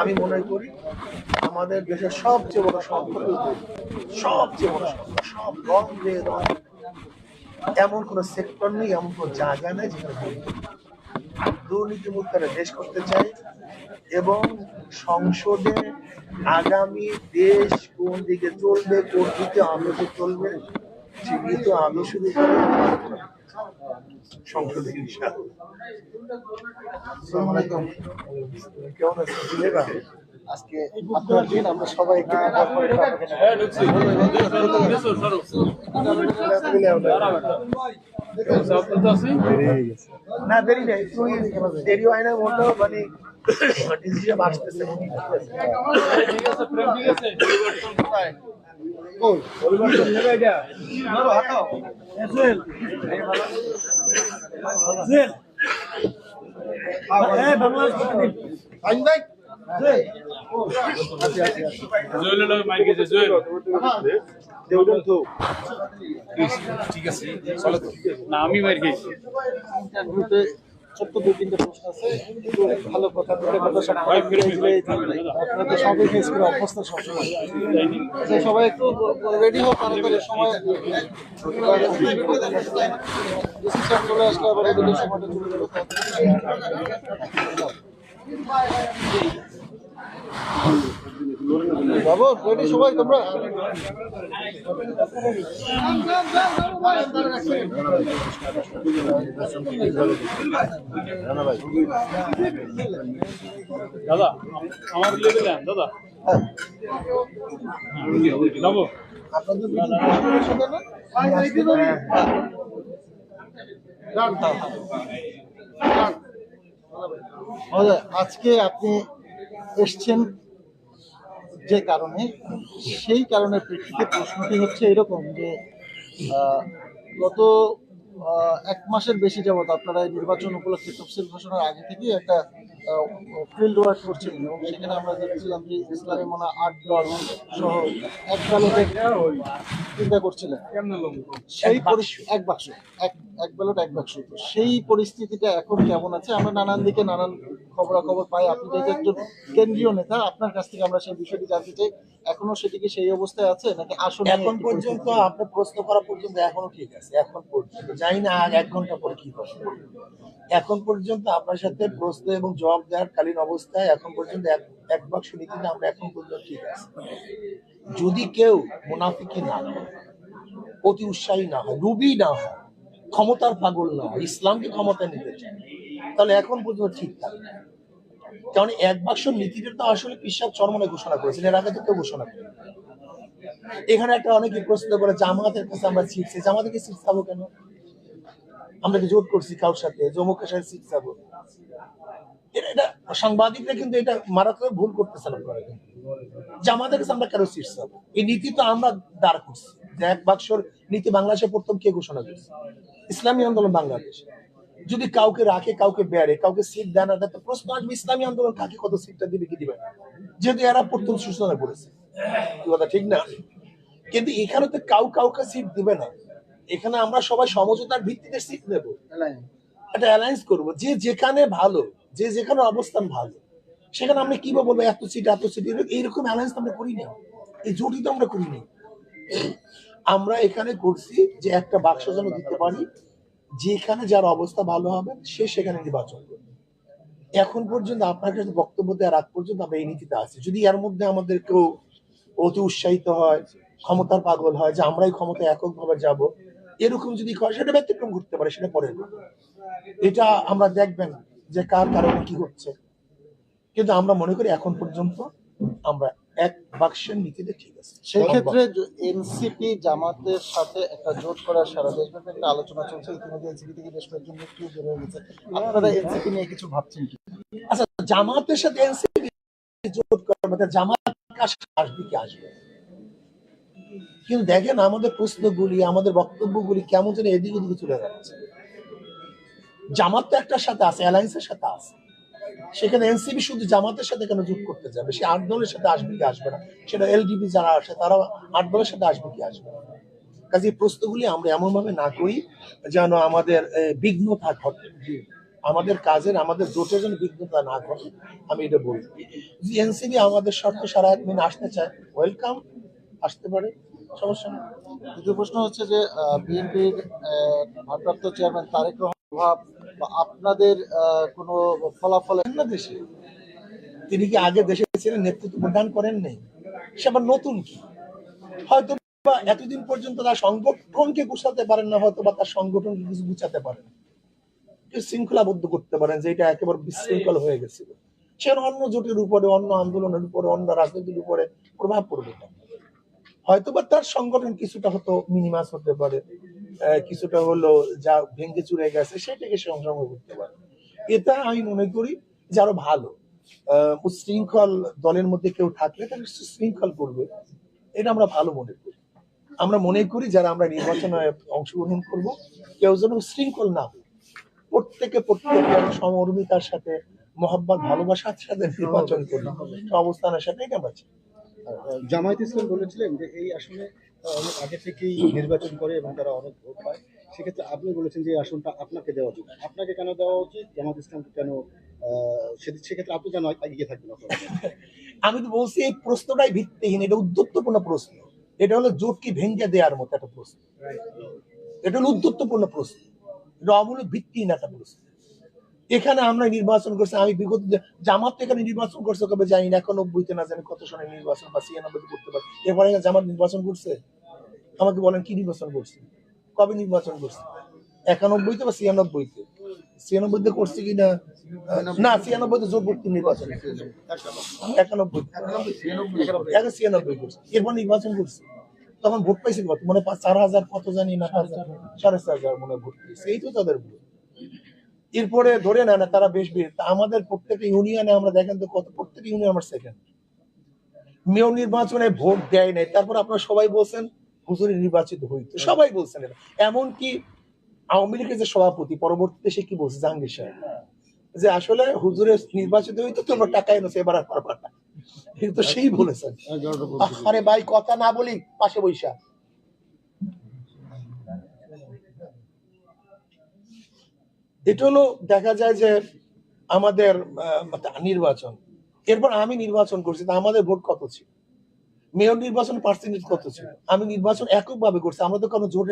আমি মনে করি আমাদের দেশের সবচেয়ে বড় সম্পদ সবচেয়ে বড় সম্পদ সব রং দিয়ে রং এমন কোন সেক্টর নেই, এমন কোন জায়গা নেই যেখানে দুর্নীতি মুক্তারে দেশ করতে চাই এবং সংসদে আগামী দেশ কোন দিকে চলবে, কোন দিকে আদর্শ চলবে সেগুলি তো আদর্শ শুরু করে সংসদে ইনশাআল্লাহ আসসালামু আলাইকুম। কেমন আছেন? আজকে আপনার দিন, আমরা সবাই না, দেরি নেই। তুই দেরি হয় না মতো মানে আসতেছে। গেছে জুয়েল ঠিক আছে না আমি মাইর খেয়েছি ছোট্ট দুই তিনটে প্রশ্ন আছে। ভালো কথা দুটো কথা সব আপনারা তো সবাই ফেস করে অভ্যস্ত সবসময়। সবাই একটু রেডি হোক তাড়াতাড়ি সময় চলে আসলে আবার সময়টা চলে যাবে বাবু রেডি সবাই তোমরা? দাদা আমার লেভেল দেন দাদা। আজকে আপনি এসছেন যে কারণে সেই কারণের প্রেক্ষিতে প্রশ্নটি হচ্ছে এরকম যে গত এক মাসের বেশি যাবত আপনারা এই নির্বাচন উপলক্ষে তফসিল ঘোষণার আগে থেকেই একটা ফিল্ড ওয়ার্ক করছিলেন এবং সেখানে আমরা দেখছিলাম যে ইসলামী মনা আট দল সহ এক ব্যালটে চিন্তা করছিলেন। সেই এক বাক্স। এক এক ব্যালট এক বাক্স। সেই পরিস্থিতিটা এখন কেমন আছে? আমরা নানান দিকে নানান খবরাখবর পাই আপনি যেহেতু একজন কেন্দ্রীয় নেতা আপনার কাছ থেকে আমরা সেই বিষয়টি জানতে চাই এখনও সেটি কি সেই অবস্থায় আছে নাকি আসলে এখন পর্যন্ত আপনি প্রশ্ন করা পর্যন্ত এখনও ঠিক আছে এখন পর্যন্ত জানি না আর এক ঘণ্টা পরে কি হবে এখন পর্যন্ত আপনার সাথে প্রশ্ন এবং জবাব দেওয়ার কালীন অবস্থায় এখন পর্যন্ত এক এক বাক্স নীতিতে আমরা এখন পর্যন্ত ঠিক আছে। যদি কেউ মুনাফিকি না হয় অতি উৎসাহী না হয় রুবি না হয় ক্ষমতার পাগল না হয় ইসলামকে ক্ষমতা নিতে চায় তাহলে এখন পর্যন্ত ঠিক থাকবে কারণ এক বাক্স নীতিটা তো আসলে পিসাব চরমনে ঘোষণা করেছেন এর আগে তো কেউ ঘোষণা করে এখানে একটা অনেকে প্রশ্ন করে জামাতের কাছে আমরা সিট চাই জামাতের সিট চাবো কেন? আমরা কি জোট করছি কারোর সাথে? জমুকের সাথে চাবো এটা সাংবাদিকরা কিন্তু এটা মারাত্মক ভুল করতেছে না করে। কাছে আমরা কেন সিট এই নীতি তো আমরা দাঁড় করছি এক বাক্সর নীতি বাংলাদেশে প্রথম কে ঘোষণা করছে? ইসলামী আন্দোলন বাংলাদেশ। যদি কাউকে রাখে কাউকে বেড়ে কাউকে সিট দেয় না তো প্রশ্ন আসবে ইসলামী আন্দোলন কাকে কত সিটটা দিবে কি দিবে না? যেহেতু এরা প্রথম সূচনা করেছে। কথা ঠিক না? কিন্তু এখানে তো কাউ কাউকে সিট দিবে না। এখানে আমরা সবাই সমঝোতার ভিত্তিতে সিট নেব। একটা অ্যালায়েন্স করব। যে যেখানে ভালো যে যেখানে অবস্থান ভালো সেখানে আমরা কীভাবে বলব এত সিট এত সিট এইরকম অ্যালায়েন্স আমরা করি না। এই জোটই তো আমরা করিনি আমরা এখানে করছি যে একটা বাক্স যেন দিতে পারি যেখানে যার অবস্থা ভালো হবে, সে সেখানে নির্বাচন করবে। এখন পর্যন্ত আপনার কাছে বক্তব্য দেওয়ার আগ পর্যন্ত আমরা এই নীতিতে আছি। যদি এর মধ্যে আমাদের কেউ অতি উৎসাহিত হয়, ক্ষমতার পাগল হয়, যে আমরাই ক্ষমতা এককভাবে যাব, এরকম যদি হয় সেটা ব্যতিক্রম ঘটতে পারে, সেটা পরে এটা আমরা দেখবেন যে কার কারণে কি হচ্ছে। কিন্তু আমরা মনে করি এখন পর্যন্ত আমরা এক বাক্সের নীতিতে ঠিক আছে। সেই ক্ষেত্রে এনসিপি জামাতের সাথে একটা জোট করার সারা দেশব্যাপী একটা আলোচনা চলছে। ইতিমধ্যে এনসিপি থেকে বেশ কয়েকজন বের হয়ে গেছে। আপনারা এনসিপি নিয়ে কিছু ভাবছেন কি? আচ্ছা জামাতের সাথে এনসিপি জোট জামাত আসবে কি আসবে? কিন্তু দেখেন আমাদের প্রশ্নগুলি আমাদের বক্তব্যগুলি কেমন যেন এদিক ওদিকে চলে যাচ্ছে। জামাত তো একটার সাথে আছে অ্যালায়েন্সের সাথে আছে। সেখানে এনসিপি শুধু জামাতের সাথে কেন যোগ করতে যাবে? সে আট দলের সাথে আসবে কি আসবে না? সেটা এলডিপি যারা আসে তারা আট দলের সাথে আসবে কি আসবে না? কাজে প্রশ্নগুলি আমরা এমন ভাবে না করি যেন আমাদের বিঘ্নতা ঘটে। আমাদের কাজের, আমাদের জোটের জন্য বিঘ্নতা না করে আমি এটা বলি। এনসিবি আমাদের শর্ত সারা একদিন আসতে চায়, ওয়েলকাম, আসতে পারে, সমস্যা নেই। দ্বিতীয় প্রশ্ন হচ্ছে যে বিএনপির ভারপ্রাপ্ত চেয়ারম্যান তারেক প্রভাব বা আপনাদের কোনো ফলাফলে দেশে তিনি কি আগে দেশে ছিলেন, নেতৃত্ব প্রদান করেন নেই? সে আবার নতুন কি? হয়তো বা এতদিন পর্যন্ত তার সংগঠনকে গুছাতে পারেন না হয়তো বা তার সংগঠনকে কিছু গুছাতে পারেন শৃঙ্খলাবদ্ধ করতে পারেন যে এটা একেবারে বিশৃঙ্খল হয়ে গেছিল। সে অন্য জোটের উপরে, অন্য আন্দোলনের উপরে, অন্য রাজনীতির উপরে প্রভাব পড়বে হয়তো বা তার সংগঠন কিছুটা হতো মিনিমাস হতে পারে। কিছুটা হলো যা ভেঙে চুরে গেছে, সেটাকে সে অংশগ্রহণ করতে পারে। এটা আমি মনে করি যে আরও ভালো। উচ্ছৃঙ্খল দলের মধ্যে কেউ থাকলে তাকে শৃঙ্খল করবে। এটা আমরা ভালো মনে করি। আমরা মনে করি যারা আমরা নির্বাচনে অংশগ্রহণ করব, কেউ যেন শৃঙ্খল না হয় প্রত্যেকে প্রত্যেকের সমর্মিতার সাথে, মহব্বত, ভালোবাসার সাথে নির্বাচন করি অবস্থানের সাথে এটা আমরা জামায়াত ইসলাম বলেছিলেন যে এই তারা অনেক আগে থেকেই নির্বাচন করে এবং তারা অনেক ভোট পায়। সেক্ষেত্রে আপনি বলেছেন যে আসনটা আপনাকে দেওয়া উচিত। আপনাকে কেন দেওয়া উচিত? জামাত ইসলামকে কেন আহ, সেক্ষেত্রে আপনি কেন এগিয়ে থাকবেন আমি তো বলছি এই প্রশ্নটাই ভিত্তিহীন। এটা উদ্যত্তপূর্ণ প্রশ্ন। এটা হলো জোটকে ভেঙে দেওয়ার মতো একটা প্রশ্ন। এটা হলো উদ্যত্তপূর্ণ প্রশ্ন। এটা অমূলক ভিত্তিহীন একটা প্রশ্ন। এখানে আমরা নির্বাচন করছি আমি বিগত জামাত তো এখানে নির্বাচন করছে কবে জানি না এখন নব্বইতে না জানি কত সনে নির্বাচন বা ছিয়ানব্বইতে করতে পারি এরপরে জামাত নির্বাচন করছে? আমাকে বলেন কি নির্বাচন করছে? কবে নির্বাচন করছে? একানব্বইতে বা ছিয়ানব্বইতে ছিয়ানব্বইতে করছে কি না না ছিয়ানব্বইতে জোটভুক্তি নির্বাচন। একানব্বই। একে ছিয়ানব্বই। করছে। এরপর নির্বাচন করছে। তখন ভোট পাইছে কত? মানে চার হাজার কত জানি না সাড়ে চার হাজার মনে ভোট পেয়েছে। এই তো তাদের ভোট। এরপরে ধরে না তারা বেশ বেশ আমাদের প্রত্যেকটা ইউনিয়নে আমরা দেখেন তো কত প্রত্যেক ইউনিয়ন আমার সেকেন্ড মেয়র নির্বাচনে ভোট দেয় নাই তারপর আপনারা সবাই বলছেন হুজুরি নির্বাচিত হইতো সবাই বলছেন এটা। এমনকি আওয়ামী লীগের যে সভাপতি পরবর্তীতে সে কি বলছে জাহাঙ্গীর সাহেব? যে আসলে হুজুরে নির্বাচিত হইতো তোমরা টাকা এনেছে এবার আর পারবা না। কিন্তু সেই বলেছেন। আরে ভাই কথা না বলি পাশে বৈশা এটা হলো দেখা যায় যে আমাদের নির্বাচন। এরপর আমি নির্বাচন করছি, তা আমাদের ভোট কত ছিল? মেয়র নির্বাচন পার্সেন্টেজ কত ছিল? আমি নির্বাচন এককভাবে করছি, আমরা তো কোনো জোট